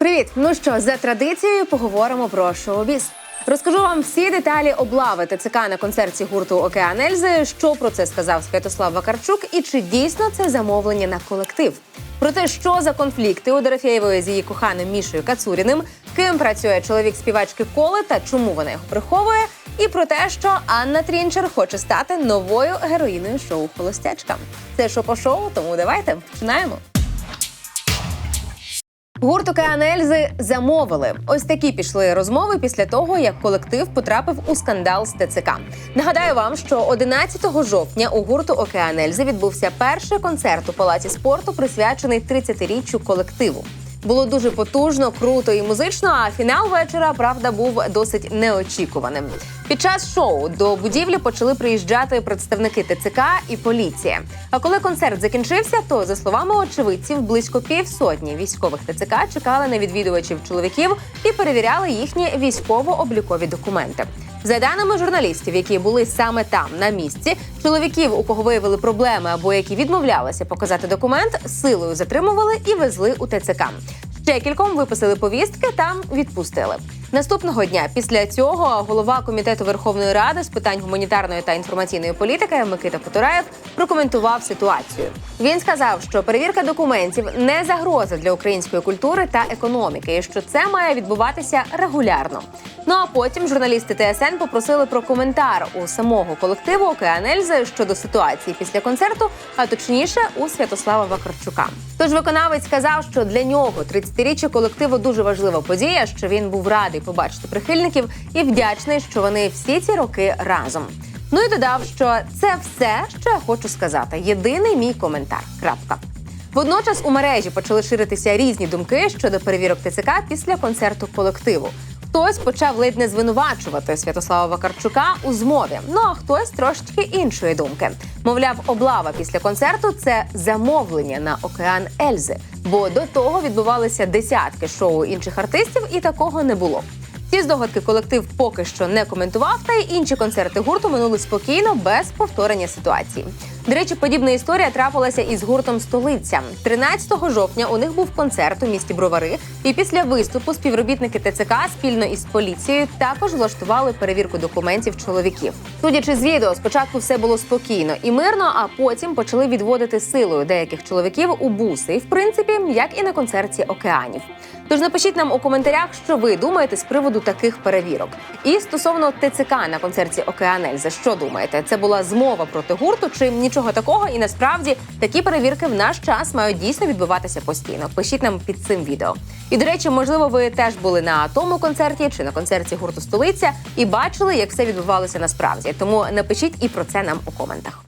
Привіт! Ну що, за традицією поговоримо про шоу-біз. Розкажу вам всі деталі облави ТЦК на концерті гурту Океан Ельзи, що про це сказав Святослав Вакарчук, і чи дійсно це замовлення на колектив. Про те, що за конфлікти у Дорофєєвої з її коханим Мішою Кацуріним, ким працює чоловік співачки Коли та чому вона його приховує, і про те, що Анна Трінчер хоче стати новою героїною шоу Холостячка. Це що по шоу, тому давайте починаємо. Гурт «Океан Ельзи замовили. Ось такі пішли розмови після того, як колектив потрапив у скандал з ТЦК. Нагадаю вам, що 11 жовтня у гурту «Океан Ельзи відбувся перший концерт у палаці спорту, присвячений 30-річчю колективу. Було дуже потужно, круто і музично. А фінал вечора, правда, був досить неочікуваним. Під час шоу до будівлі почали приїжджати представники ТЦК і поліція. А коли концерт закінчився, то за словами очевидців, близько півсотні військових ТЦК чекали на відвідувачів чоловіків і перевіряли їхні військово-облікові документи. За даними журналістів, які були саме там на місці, чоловіків, у кого виявили проблеми або які відмовлялися показати документ, силою затримували і везли у ТЦК. Ще кільком виписали повістки, там відпустили. Наступного дня після цього голова комітету Верховної Ради з питань гуманітарної та інформаційної політики Микита Потураєв прокоментував ситуацію. Він сказав, що перевірка документів не загроза для української культури та економіки, і що це має відбуватися регулярно. Ну а потім журналісти ТСН попросили про коментар у самого колективу Океан Ельзи щодо ситуації після концерту, а точніше у Святослава Вакарчука. Тож виконавець сказав, що для нього 30-річчя колективу дуже важлива подія, що він був радий побачити прихильників і вдячний, що вони всі ці роки разом. Ну і додав, що це все, що я хочу сказати. Єдиний мій коментар. Крапка. Водночас у мережі почали ширитися різні думки щодо перевірок ТЦК після концерту колективу. Хтось почав ледь не звинувачувати Святослава Вакарчука у змові. Ну а хтось трошечки іншої думки. Мовляв, облава після концерту це замовлення на океан Ельзи, бо до того відбувалися десятки шоу інших артистів, і такого не було. Ці здогадки колектив поки що не коментував, та й інші концерти гурту минули спокійно, без повторення ситуації. До речі, подібна історія трапилася із гуртом Столиця. 13 жовтня у них був концерт у місті Бровари, і після виступу співробітники ТЦК спільно із поліцією також влаштували перевірку документів чоловіків. Судячи з відео, спочатку все було спокійно і мирно, а потім почали відводити силою деяких чоловіків у буси, в принципі, як і на концерті океанів. Тож напишіть нам у коментарях, що ви думаєте з приводу таких перевірок. І стосовно ТЦК на концерті Океанель, за що думаєте? Це була змова проти гурту чи нічого такого? І насправді такі перевірки в наш час мають дійсно відбуватися постійно. Пишіть нам під цим відео. І до речі, можливо, ви теж були на тому концерті чи на концерті гурту Столиця і бачили, як все відбувалося насправді. Тому напишіть і про це нам у коментах.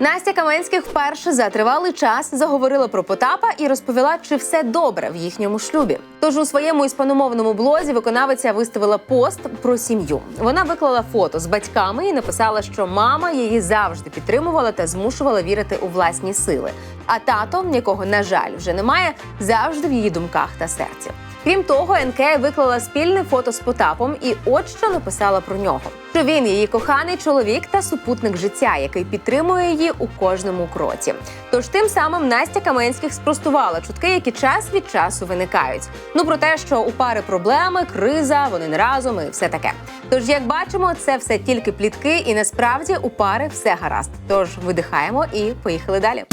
Настя Каменських вперше за тривалий час заговорила про Потапа і розповіла, чи все добре в їхньому шлюбі. Тож у своєму іспаномовному блозі виконавиця виставила пост про сім'ю. Вона виклала фото з батьками і написала, що мама її завжди підтримувала та змушувала вірити у власні сили. А тато, якого на жаль вже немає, завжди в її думках та серці. Крім того, НК виклала спільне фото з Потапом, і от що написала про нього: що він її коханий чоловік та супутник життя, який підтримує її у кожному кроці. Тож тим самим Настя Каменських спростувала чутки, які час від часу виникають. Ну про те, що у пари проблеми, криза, вони не разом і все таке. Тож, як бачимо, це все тільки плітки, і насправді у пари все гаразд. Тож видихаємо і поїхали далі.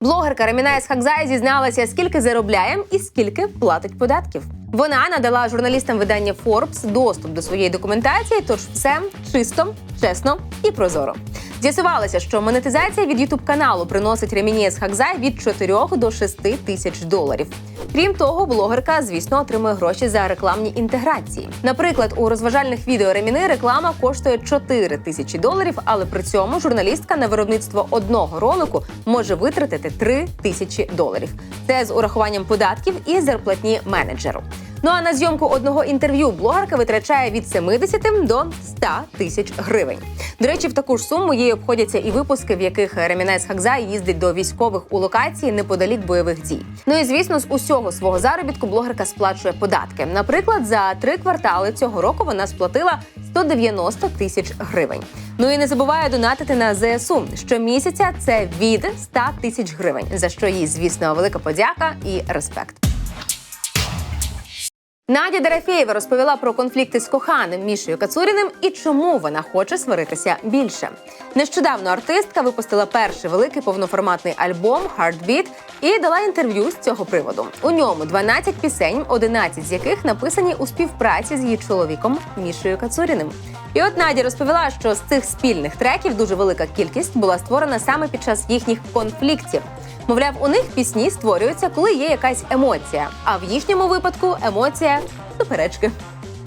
Блогерка Реміна Хакзай зізналася, скільки заробляє і скільки платить податків. Вона надала журналістам видання Forbes доступ до своєї документації, тож все чисто, чесно і прозоро. З'ясувалося, що монетизація від youtube каналу приносить Реміні Хакзай від 4 до 6 тисяч доларів. Крім того, блогерка, звісно, отримує гроші за рекламні інтеграції. Наприклад, у розважальних відео Реміни реклама коштує 4 тисячі доларів, але при цьому журналістка на виробництво одного ролику може витратити 3 тисячі доларів. Це з урахуванням податків і зарплатні менеджеру. Ну а на зйомку одного інтерв'ю блогерка витрачає від 70 до 100 тисяч гривень. До речі, в таку ж суму їй обходяться і випуски, в яких Ремінець Хакзай їздить до військових у локації неподалік бойових дій. Ну і звісно, з усього свого заробітку блогерка сплачує податки. Наприклад, за три квартали цього року вона сплатила 190 тисяч гривень. Ну і не забуває донатити на ЗСУ. Щомісяця це від 100 тисяч гривень, за що їй, звісно, велика подяка і респект. Надя Дорофєєва розповіла про конфлікти з коханим Мішою Кацуріним і чому вона хоче сваритися більше. Нещодавно артистка випустила перший великий повноформатний альбом «Heartbeat» і дала інтерв'ю з цього приводу. У ньому 12 пісень, 11 з яких написані у співпраці з її чоловіком Мішою Кацуріним. І от Надя розповіла, що з цих спільних треків дуже велика кількість була створена саме під час їхніх конфліктів. Мовляв, у них пісні створюються, коли є якась емоція. А в їхньому випадку емоція суперечки.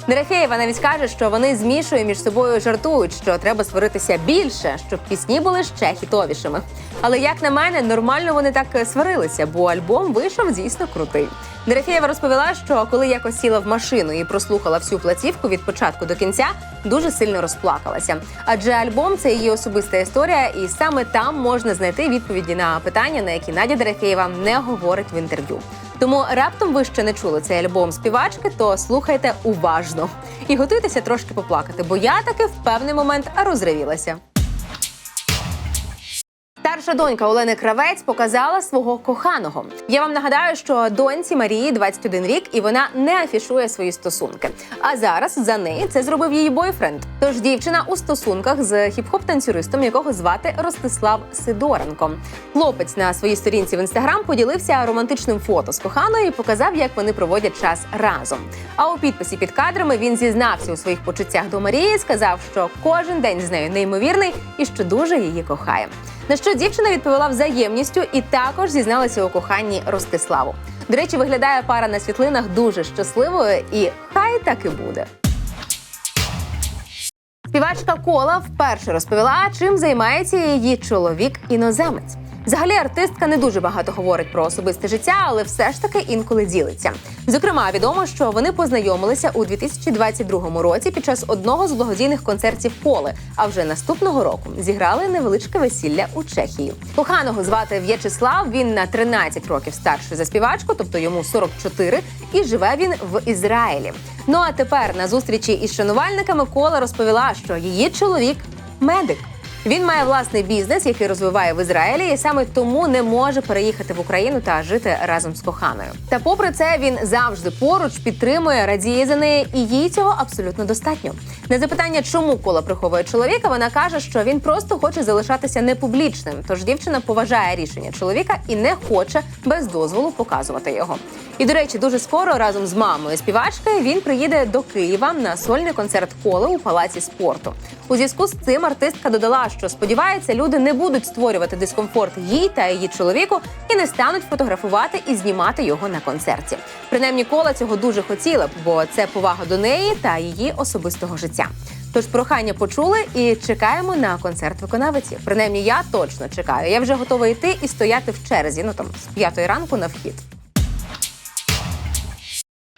Дерефєєва навіть каже, що вони з Мішою між собою жартують, що треба сваритися більше, щоб пісні були ще хітовішими. Але як на мене, нормально вони так сварилися, бо альбом вийшов дійсно крутий. Дерефєєва розповіла, що коли якось сіла в машину і прослухала всю платівку від початку до кінця, дуже сильно розплакалася. Адже альбом це її особиста історія, і саме там можна знайти відповіді на питання, на які Надя Дерефєєва не говорить в інтерв'ю. Тому раптом ви ще не чули цей альбом співачки, то слухайте уважно і готуйтеся трошки поплакати, бо я таки в певний момент розривілася. Старша донька Олени Кравець показала свого коханого. Я вам нагадаю, що доньці Марії 21 рік, і вона не афішує свої стосунки. А зараз за неї це зробив її бойфренд. Тож дівчина у стосунках з хіп-хоп танцюристом, якого звати Ростислав Сидоренко. Хлопець на своїй сторінці в інстаграм поділився романтичним фото з коханою і показав, як вони проводять час разом. А у підписі під кадрами він зізнався у своїх почуттях до Марії, сказав, що кожен день з нею неймовірний і що дуже її кохає. На що дівчина відповіла взаємністю і також зізналася у коханні Ростиславу. До речі, виглядає пара на світлинах дуже щасливою, і хай так і буде. Співачка Кола вперше розповіла, чим займається її чоловік іноземець. Взагалі, артистка не дуже багато говорить про особисте життя, але все ж таки інколи ділиться. Зокрема, відомо, що вони познайомилися у 2022 році під час одного з благодійних концертів Коли. А вже наступного року зіграли невеличке весілля у Чехії. Коханого звати В'ячеслав. Він на 13 років старший за співачку, тобто йому 44, і живе він в Ізраїлі. Ну а тепер на зустрічі із шанувальниками Кола розповіла, що її чоловік медик. Він має власний бізнес, який розвиває в Ізраїлі, і саме тому не може переїхати в Україну та жити разом з коханою. Та попри це він завжди поруч підтримує, радіє за неї, і їй цього абсолютно достатньо. На запитання, чому кола приховує чоловіка, вона каже, що він просто хоче залишатися непублічним. Тож дівчина поважає рішення чоловіка і не хоче без дозволу показувати його. І до речі, дуже скоро разом з мамою співачки він приїде до Києва на сольний концерт коли у палаці спорту. У зв'язку з цим артистка додала, що сподівається, люди не будуть створювати дискомфорт їй та її чоловіку і не стануть фотографувати і знімати його на концерті. Принаймні, кола цього дуже хотіла б, бо це повага до неї та її особистого життя. Тож прохання почули і чекаємо на концерт виконавиці. Принаймні, я точно чекаю. Я вже готова йти і стояти в черзі. Ну там з п'ятої ранку на вхід.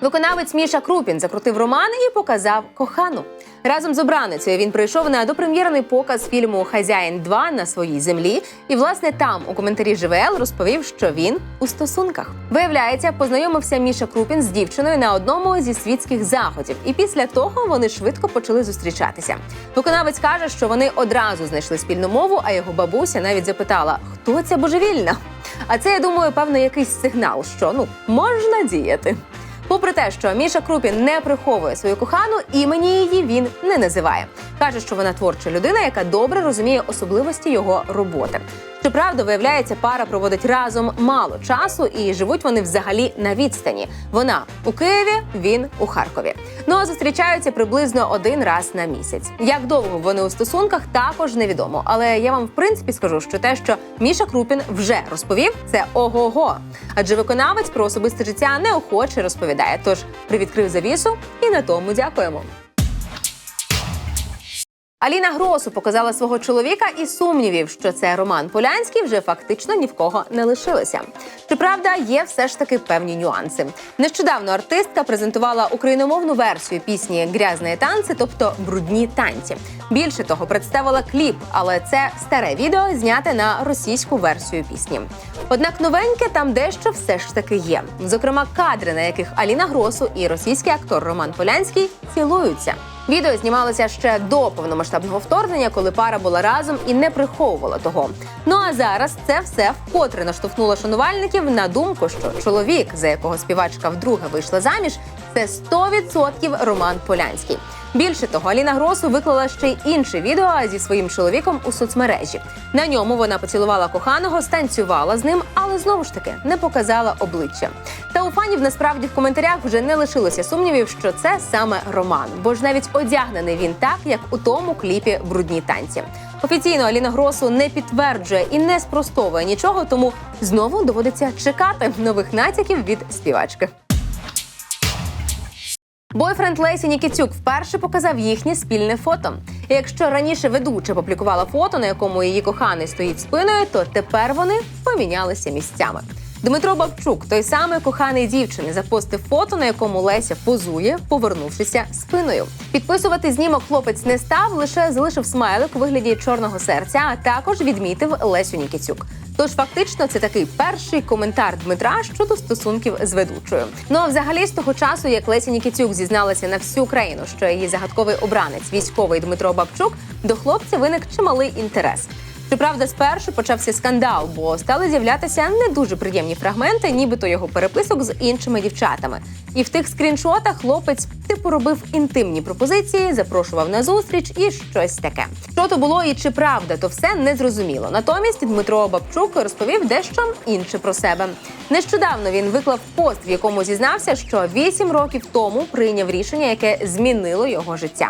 Виконавець Міша Крупін закрутив роман і показав кохану. Разом з обраницею він прийшов на допрем'єрний показ фільму Хазяїн 2 на своїй землі. І власне там у коментарі ЖВЛ розповів, що він у стосунках. Виявляється, познайомився Міша Крупін з дівчиною на одному зі світських заходів, і після того вони швидко почали зустрічатися. Виконавець каже, що вони одразу знайшли спільну мову, а його бабуся навіть запитала, хто ця божевільна. А це я думаю, певно, якийсь сигнал, що ну можна діяти. Попри те, що Міша Крупін не приховує свою кохану, імені її він не називає. Каже, що вона творча людина, яка добре розуміє особливості його роботи. Щоправда, виявляється, пара проводить разом мало часу і живуть вони взагалі на відстані. Вона у Києві, він у Харкові. Ну а зустрічаються приблизно один раз на місяць. Як довго вони у стосунках, також невідомо. Але я вам в принципі скажу, що те, що Міша Крупін вже розповів, це ого-го. Адже виконавець про особисте життя неохоче розповідає. Тож привідкрив завісу, і на тому дякуємо. Аліна Гросу показала свого чоловіка і сумнівів, що це Роман Полянський вже фактично ні в кого не лишилося. Щоправда, є все ж таки певні нюанси. Нещодавно артистка презентувала україномовну версію пісні Грязні танці, тобто брудні танці. Більше того, представила кліп, але це старе відео зняте на російську версію пісні. Однак новеньке там дещо все ж таки є. Зокрема, кадри, на яких Аліна Гросу і російський актор Роман Полянський цілуються. Відео знімалося ще до повномасштабного вторгнення, коли пара була разом і не приховувала того. Ну а зараз це все вкотре наштовхнуло шанувальників на думку, що чоловік, за якого співачка вдруге вийшла заміж, це 100% Роман Полянський. Більше того, Аліна Гросу виклала ще й інше відео зі своїм чоловіком у соцмережі. На ньому вона поцілувала коханого, станцювала з ним, але знову ж таки не показала обличчя. Та у фанів насправді в коментарях вже не лишилося сумнівів, що це саме Роман, бо ж навіть одягнений він так, як у тому кліпі Брудні танці. Офіційно Аліна Гросу не підтверджує і не спростовує нічого, тому знову доводиться чекати нових натяків від співачки. Бойфренд Лесі Нікітюк вперше показав їхнє спільне фото. І якщо раніше ведуча публікувала фото, на якому її коханий стоїть спиною, то тепер вони помінялися місцями. Дмитро Бабчук, той самий коханий дівчини, запостив фото, на якому Леся позує, повернувшися спиною. Підписувати знімок хлопець не став, лише залишив смайлик у вигляді чорного серця, а також відмітив Лесю Нікітюк. Тож фактично це такий перший коментар Дмитра щодо стосунків з ведучою. Ну а взагалі з того часу, як Леся Нікітюк зізналася на всю Україну, що її загадковий обранець, військовий Дмитро Бабчук, до хлопця виник чималий інтерес. Щоправда, спершу почався скандал, бо стали з'являтися не дуже приємні фрагменти, нібито його переписок з іншими дівчатами. І в тих скріншотах хлопець типу робив інтимні пропозиції, запрошував на зустріч і щось таке. Що то було і чи правда, то все не зрозуміло. Натомість Дмитро Бабчук розповів дещо інше про себе. Нещодавно він виклав пост, в якому зізнався, що вісім років тому прийняв рішення, яке змінило його життя.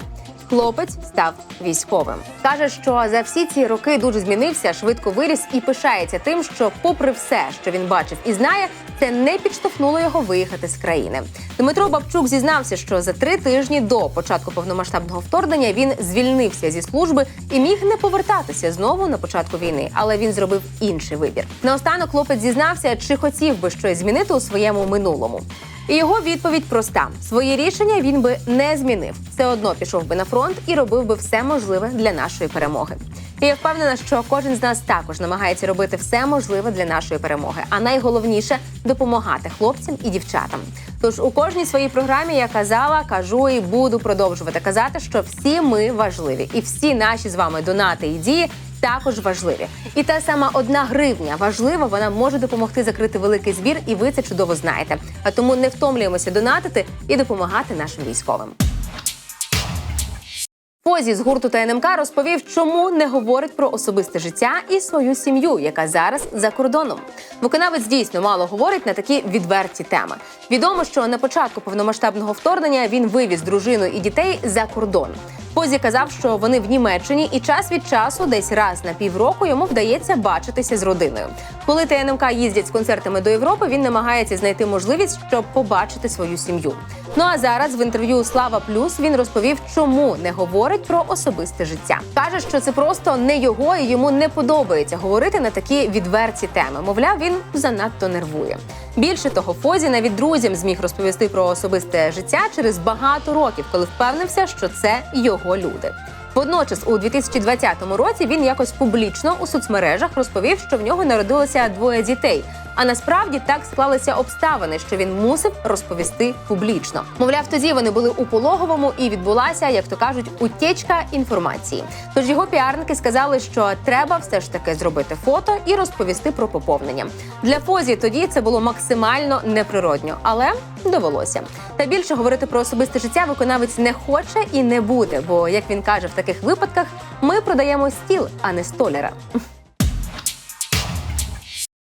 Хлопець став військовим. каже, що за всі ці роки дуже змінився, швидко виріс і пишається тим, що, попри все, що він бачив і знає, це не підштовхнуло його виїхати з країни. Дмитро Бабчук зізнався, що за три тижні до початку повномасштабного вторгнення він звільнився зі служби і міг не повертатися знову на початку війни, але він зробив інший вибір. Наостанок хлопець зізнався, чи хотів би щось змінити у своєму минулому. І його відповідь проста: своє рішення він би не змінив. Все одно пішов би на фронт і робив би все можливе для нашої перемоги. І я впевнена, що кожен з нас також намагається робити все можливе для нашої перемоги. А найголовніше допомагати хлопцям і дівчатам. Тож у кожній своїй програмі я казала, кажу і буду продовжувати казати, що всі ми важливі, і всі наші з вами донати і дії також важливі. І та сама одна гривня важлива, вона може допомогти закрити великий збір, і ви це чудово знаєте. А тому не втомлюємося донатити і допомагати нашим військовим. Фозі з гурту ТНМК розповів, чому не говорить про особисте життя і свою сім'ю, яка зараз за кордоном. Виконавець дійсно мало говорить на такі відверті теми. Відомо, що на початку повномасштабного вторгнення він вивіз дружину і дітей за кордон. Позі казав, що вони в Німеччині, і час від часу, десь раз на півроку, йому вдається бачитися з родиною. Коли ТНМК їздять з концертами до Європи, він намагається знайти можливість, щоб побачити свою сім'ю. Ну а зараз в інтерв'ю Слава Плюс він розповів, чому не говорить про особисте життя. каже, що це просто не його і йому не подобається говорити на такі відверті теми. Мовляв, він занадто нервує. Більше того, Фозі навіть друзям зміг розповісти про особисте життя через багато років, коли впевнився, що це його люди. Водночас, у 2020 році він якось публічно у соцмережах розповів, що в нього народилося двоє дітей. А насправді так склалися обставини, що він мусив розповісти публічно. Мовляв, тоді вони були у пологовому і відбулася, як то кажуть, утечка інформації. Тож його піарники сказали, що треба все ж таки зробити фото і розповісти про поповнення. Для Фозі тоді це було максимально неприродньо, але довелося. Та більше говорити про особисте життя виконавець не хоче і не буде. Бо, як він каже, в таких випадках ми продаємо стіл, а не столяра.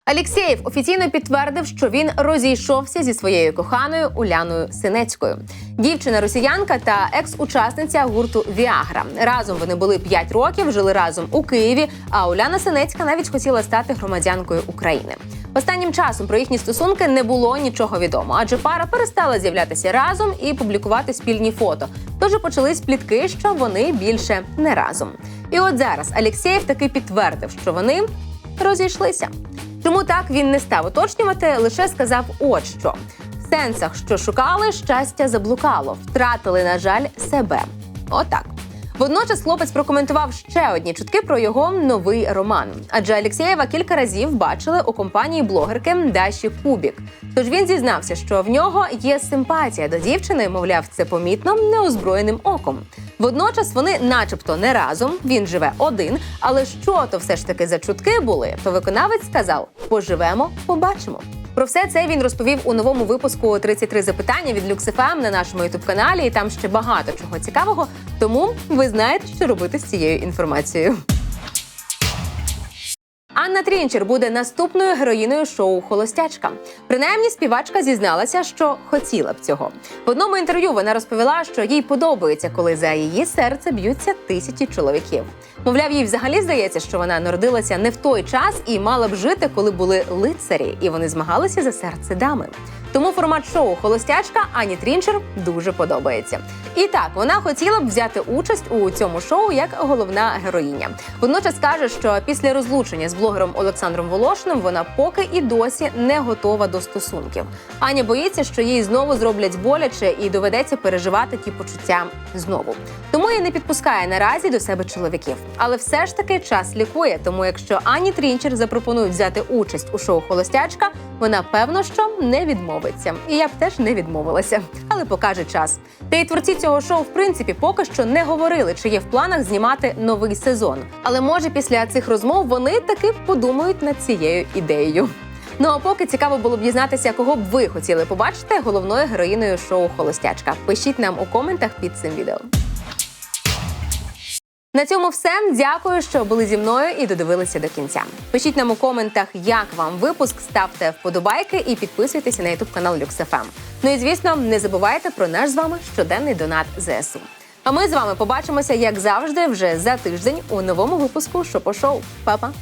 Алєксєєв офіційно підтвердив, що він розійшовся зі своєю коханою Уляною Синецькою. Дівчина росіянка та екс-учасниця гурту Віагра. Разом вони були 5 років, жили разом у Києві. А Уляна Синецька навіть хотіла стати громадянкою України. Останнім часом про їхні стосунки не було нічого відомо, адже пара перестала з'являтися разом і публікувати спільні фото. Тож почались плітки, що вони більше не разом. І от зараз Алєксєєв таки підтвердив, що вони розійшлися. Чому так він не став уточнювати, лише сказав от що. В сенсах, що шукали, щастя заблукало, втратили, на жаль, себе. Отак. Водночас хлопець прокоментував ще одні чутки про його новий роман. Адже Алєксєєва кілька разів бачили у компанії блогерки Даші Кубік. Тож він зізнався, що в нього є симпатія до дівчини, мовляв, це помітно неозброєним оком. Водночас вони, начебто, не разом. Він живе один. Але що то все ж таки за чутки були, то виконавець сказав: поживемо, побачимо. Про все це він розповів у новому випуску «33 запитання від LuxFM на нашому youtube каналі. І там ще багато чого цікавого. Тому ви знаєте, що робити з цією інформацією. Анна Трінчер буде наступною героїною шоу Холостячка. Принаймні, співачка зізналася, що хотіла б цього. В одному інтерв'ю вона розповіла, що їй подобається, коли за її серце б'ються тисячі чоловіків. Мовляв, їй взагалі здається, що вона народилася не в той час і мала б жити, коли були лицарі, і вони змагалися за серце дами. Тому формат шоу Холостячка Ані Трінчер дуже подобається. І так, вона хотіла б взяти участь у цьому шоу як головна героїня. Водночас каже, що після розлучення з блогером Олександром Волошиним вона поки і досі не готова до стосунків. Аня боїться, що їй знову зроблять боляче і доведеться переживати ті почуття знову. Тому і не підпускає наразі до себе чоловіків. Але все ж таки час лікує. Тому якщо Ані Трінчер запропонують взяти участь у шоу Холостячка, вона певно, що не відмовиться. І я б теж не відмовилася, але покаже час. Та й творці цього шоу, в принципі, поки що не говорили, чи є в планах знімати новий сезон. Але може після цих розмов вони таки подумають над цією ідеєю. Ну а поки цікаво було б дізнатися, кого б ви хотіли побачити головною героїною шоу Холостячка. Пишіть нам у коментах під цим відео. На цьому все. Дякую, що були зі мною і додивилися до кінця. Пишіть нам у коментах, як вам випуск, ставте вподобайки і підписуйтеся на ютуб канал LuxFM. Ну і звісно, не забувайте про наш з вами щоденний донат ЗСУ. А ми з вами побачимося, як завжди, вже за тиждень у новому випуску Шопо Шоу. Па-па!